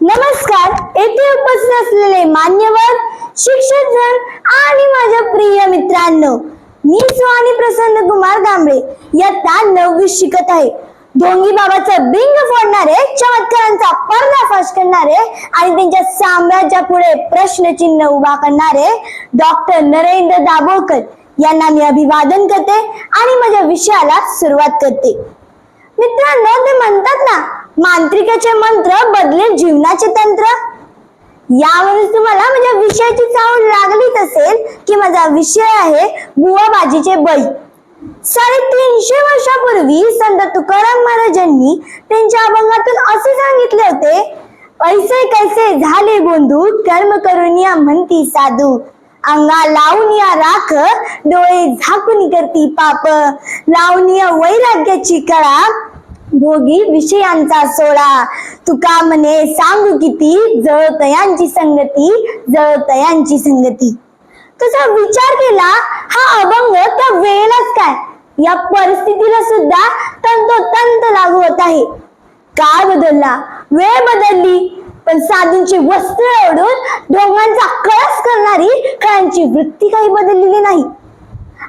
नमस्कार येथे उपस्थित असलेले मान्यवर शिक्षक जण आणि माझ्या प्रिय मित्रांनो मी स्वामी प्रसन्न कुमार गांभळे इयत्ता नववी शिकत आहे. ढोंगी बाबाचं बिंग फोडणारे चमत्कारांचा पर्दाफाश करणारे आणि त्यांच्या साम्राज्या पुढे प्रश्नचिन्ह उभा करणारे डॉक्टर नरेंद्र दाभोळकर यांना मी अभिवादन करते आणि माझ्या विषयाला सुरुवात करते. मित्रांनो ते म्हणतात ना मांत्रिकाचे मंत्र बदले जीवनाचे तंत्र. यावरून तुम्हाला माझ्या विषयाची चावड लागलीच असेल की माझा विषय आहे बुवाबाजीचे बळी. साडेतीनशे वर्षापूर्वी संत तुकाराम महाराजांनी त्यांच्या अभंगातून असे सांगितले होते ऐसे कैसे झाले बोंधू कर्म करून या म्हणती साधू. अंगा लावून या राख डोळे झाकून करती पाप. लावून या वैराग्याची कळा भोगी विषयांचा सोळा तुका म्हणे सांगू किती जळतयांची संगती जळतयांची संगती. तसा विचार केला हा अभंग त्या वेळेलाच काय? या परिस्थितीला सुद्धा तंतोतंत लागू होत आहे. काळ बदलला वेळ बदलली पण साधूंची वस्त्र ओढून ढोंगांचा कळस करणारी काळांची वृत्ती काही बदललेली नाही.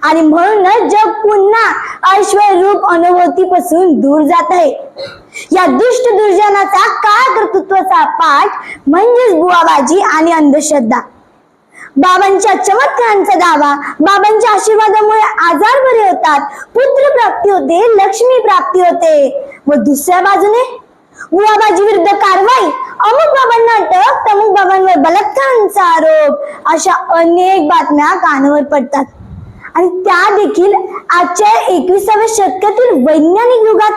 आणि म्हणूनच जग पुन्हा ऐश्वर रूप अनुभूतीपासून दूर जात आहे. या दुष्ट दुर्जनाचा काळ कर्तृत्वाचा पाठ म्हणजेच बुवाबाजी आणि अंधश्रद्धा. बाबांच्या चमत्कारांचा दावा बाबांच्या आशीर्वादामुळे आजार बरे होतात पुत्र प्राप्ती होते लक्ष्मी प्राप्ती होते. व दुसऱ्या बाजूने बुवाबाजी विरुद्ध कारवाई अमुक बाबांना अटक तमुक बाबांवर बलात्कारांचा आरोप अशा अनेक बातम्या कानावर पडतात. आणि त्या देखील आजच्या एकविसाव्या शतकातील वैज्ञानिक युगात.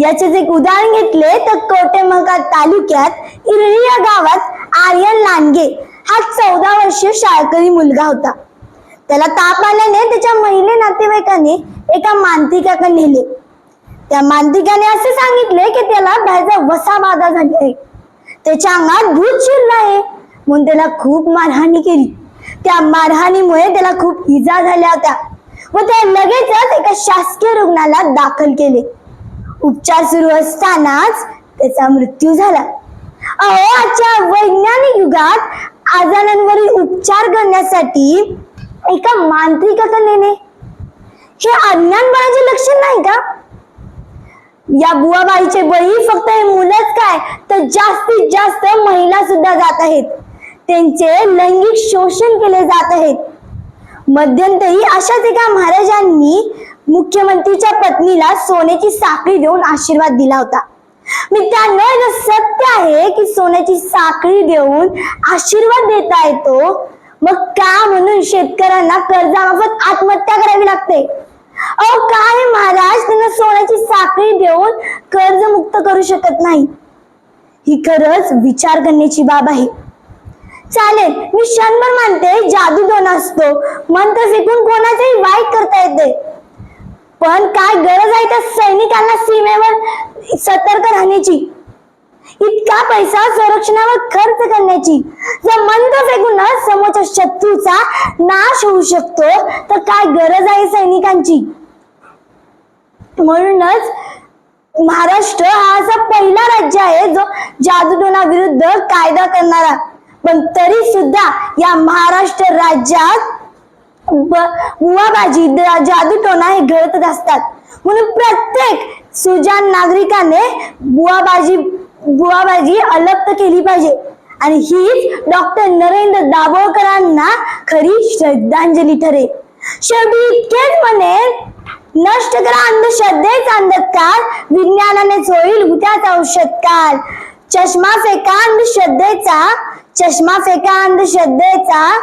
याचेच एक उदाहरण घेतले तर कोटेमका तालुक्यात इरळी या गावात आर्यन लांडगे हा चौदा वर्षीय शाळकरी मुलगा होता. त्याला ताप आल्याने त्याच्या महिले नातेवाईकाने एका मांत्रिकाकडे नेले. त्या मांत्रिकाने असे सांगितले की त्याला बाहेरचा वसा बाधा झाली आहे. त्याच्या अंगात दूध शिरलं आहे. म्हणून त्याला खूप मारहाणी केली. त्या मारहाणीमुळे त्याला खूप इजा झाल्या होत्या. व त्या लगेचच एका शासकीय रुग्णालयात दाखल केले. उपचार सुरू असतानाच त्याचा मृत्यू झाला. अहो आजच्या वैज्ञानिक युगात आजारांवरील उपचार करण्यासाठी एका मांत्रिकाकडे नेणे हे अज्ञानपणाचे लक्षण नाही का? या बुवाबाईचे बळी फक्त हे मुलंच काय? तर जास्तीत जास्त महिला सुद्धा जात आहेत. त्यांचे लैंगिक शोषण केले जात आहेत. मध्यंतरी अशाच एका महाराजांनी मुख्यमंत्रीच्या पत्नीला सोन्याची साखळी देऊन आशीर्वाद दिला होता. मित्रांनो हे सत्य आहे की सोन्याची साखळी देऊन आशीर्वाद देता येतो मग का म्हणून शेतकऱ्यांना कर्जामार्फत आत्महत्या करावी लागते? अहो काय महाराज त्यांना सोन्याची साखळी देऊन कर्ज मुक्त करू शकत नाही? ही खरंच विचार करण्याची बाब आहे. चालेल मी क्षणभर मानते जादू दोन असतो? मंत्र फेकून कोणाचंही वाईट करता येते. पण काय गरज आहे त्या सैनिकांना सीमेवर सतर्क राहण्याची? इतका पैसा संरक्षणावर खर्च करण्याची? जर मंत्र फेकून समोरच्या शत्रूचा नाश होऊ शकतो तर काय गरज आहे सैनिकांची? म्हणूनच महाराष्ट्र हा असा पहिला राज्य आहे जो जादूटोना विरुद्ध कायदा करणारा. पण तरी सुद्धा या महाराष्ट्र राज्यात बुवाबाजी जादूटोना हे घडतच असतात. म्हणून प्रत्येक सुजान नागरिकाने बुवाबाजी बुवाबाजी अलप्त केली पाहिजे. आणि हीच डॉक्टर नरेंद्र दाभोळकरांना खरी श्रद्धांजली ठरेल. शेवटी इतकेच म्हणेल नष्ट करा अंधश्रद्धेचा अंधकार विज्ञानानेच होईल उद्याचा औषधकार चष्मा फेका अंधश्रद्धेचा चष्मा फेका अंधश्रद्धेचा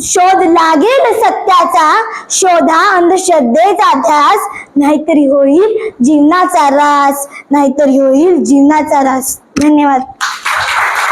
शोध लागेल सत्याचा. शोधा अंधश्रद्धेचा ध्यास नाहीतरी होईल जीवनाचा रास. नाहीतरी होईल जीवनाचा रास. धन्यवाद.